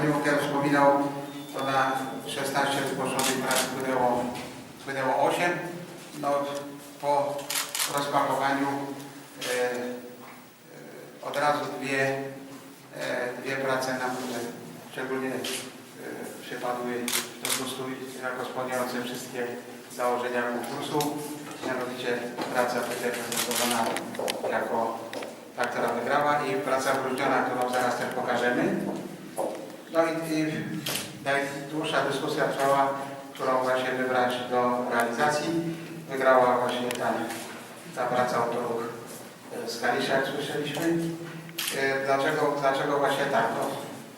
Pani Munker wspominał, to na 16 zgłoszonych prac wpłynęło, wpłynęło 8. No, po rozpakowaniu e, e, od razu dwie, e, dwie prace nam szczególnie e, przypadły do gustu jako spełniające wszystkie założenia konkursu. Mianowicie praca będzie prezentowana jako ta, która wygrała i praca wyróżniona, którą zaraz też pokażemy. No i, i najdłuższa dyskusja trwała, którą właśnie wybrać do realizacji. Wygrała właśnie ta, ta praca autorów e, z Kalisza, jak słyszeliśmy. E, Dlaczego, dlaczego właśnie tak? No,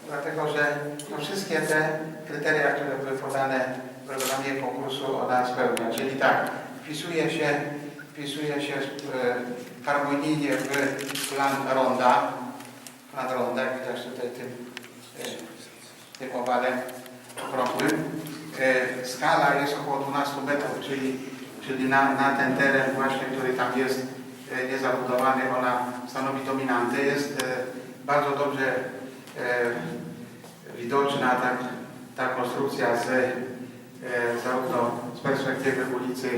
dlatego, że no, wszystkie te kryteria, które były podane w programie konkursu ona spełnia. Czyli tak, wpisuje się, wpisuje się e, harmonijnie w plan ronda. Plan ronda, widać tutaj tym, tym owalem okrągłym. E, Skala jest około 12 metrów, czyli, czyli na, na ten teren właśnie, który tam jest e, niezabudowany, ona stanowi dominantę. Jest e, bardzo dobrze widoczna ta, ta konstrukcja z, zarówno z perspektywy ulicy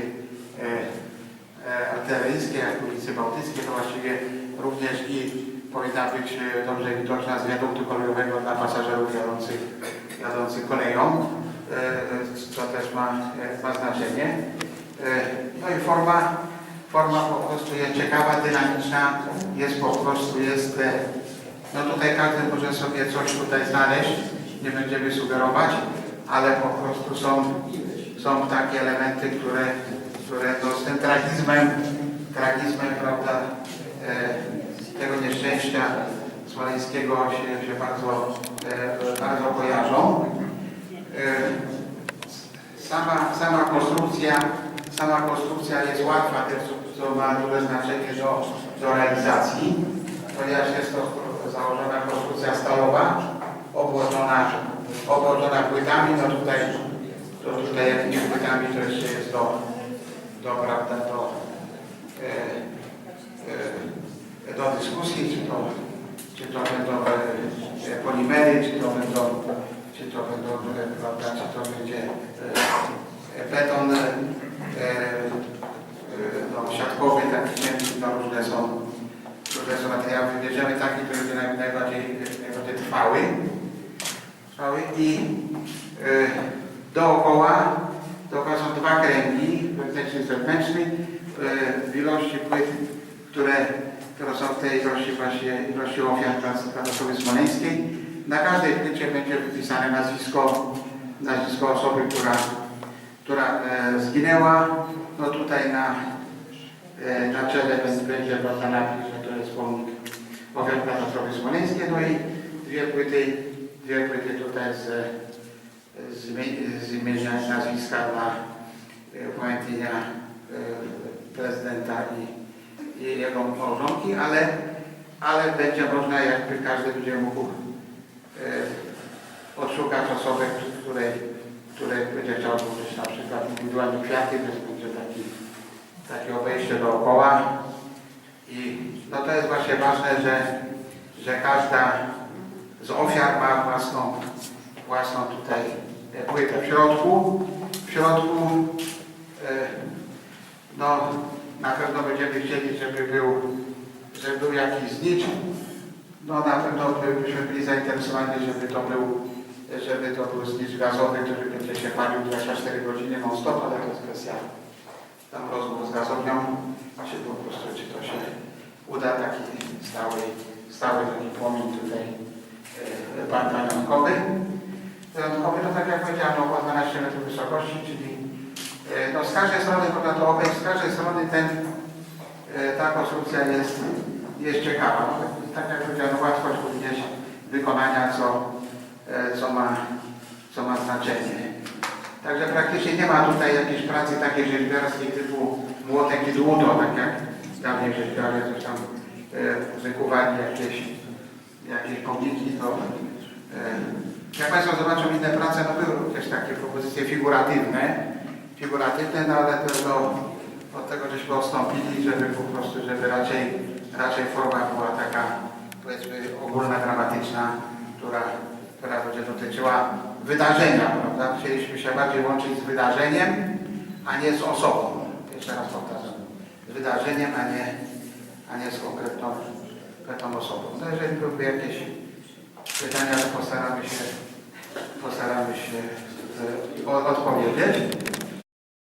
Artyleryjskiej, jak i ulicy Bałtyckiej, to właściwie również i powinna być e, dobrze widoczna z wiaduktu kolejowego dla pasażerów jadących, jadących koleją, e, co też ma, e, ma znaczenie. E, No i forma, forma po prostu jest ciekawa, dynamiczna, jest po prostu, jest, e, no tutaj każdy może sobie coś tutaj znaleźć, nie będziemy sugerować, ale po prostu są, są takie elementy, które, które no, z tym tragizmem, tragizmem, prawda, e, tego nieszczęścia smoleńskiego się, się bardzo, e, bardzo kojarzą. E, Sama, sama konstrukcja, sama konstrukcja jest łatwa, co ma duże znaczenie do, do realizacji, ponieważ jest to założona konstrukcja stalowa, obłożona, obłożona płytami, no tutaj, to tutaj jakimiś płytami to jeszcze jest do, do prawda, do, e, e, do dyskusji, czy to, czy to będą e, polimery, czy to będą, czy to będą, e, prawda, czy to będzie e, beton e, e, no, siatkowy, taki cienki, no różne są, różne są materiały. Wybierzemy taki, który będzie naj, najbardziej, najbardziej trwały. trwały i e, dookoła, dookoła są dwa kręgi, wewnętrzny i zewnętrzny, e, w ilości płyt, które, tej ilości właśnie ilości ofiar katastrofy smoleńskiej. Na każdej płycie będzie wypisane nazwisko, nazwisko osoby, która, która e, zginęła. No tutaj na, e, na czele będzie- prawda, napis, że to jest pomnik ofiar katastrofy smoleńskiej. No i dwie płyty, dwie płyty tutaj z, z, z imienia nazwiska dla e, upamiętnienia e, prezydenta i, jego małżonki, ale, ale będzie można, jakby każdy będzie mógł e, odszukać osobę, której, której będzie chciał złożyć na przykład indywidualne kwiaty, więc będzie taki, takie obejście dookoła. I no to jest właśnie ważne, że, że każda z ofiar ma własną, własną tutaj e, płytę w środku. W środku e, no, na pewno będziemy chcieli, żeby był, żeby był jakiś znicz. No na pewno by- byśmy byli zainteresowani, żeby to był, żeby to był znicz gazowy, który będzie się palił 24 godziny non stop, ale to jest kwestia tam rozmów z gazownią, czy po prostu, czy to się uda taki stały, stały taki płomień tutaj e, pan pamiątkowy. Dodatkowy, no tak jak powiedziałem, około 12 metrów wysokości, czyli e, no, z każdej strony to obejść, z każdej strony ten, ta konstrukcja jest, jest ciekawa. No, tak jak powiedziałem, łatwość również wykonania, co, e, co, ma, co ma znaczenie. Także praktycznie nie ma tutaj jakiejś pracy takiej rzeźbiarskiej typu młotek i dłuto, tak jak dawniej rzeźbiarze coś tam e, zykowali jakieś, jakieś pomniki, to e, jak Państwo zobaczą inne prace, no były również takie propozycje figuratywne, figuratywne, no ale to do, od tego żeśmy odstąpili, żeby po prostu, żeby raczej, raczej forma była taka, powiedzmy, ogólna, dramatyczna, która, która będzie dotyczyła wydarzenia, prawda? Chcieliśmy się bardziej łączyć z wydarzeniem, a nie z osobą. Jeszcze raz powtarzam. Z wydarzeniem, a nie, a nie z konkretną, konkretną osobą. No jeżeli byłyby jakieś pytania, to postaramy się, postaramy się e, odpowiedzieć.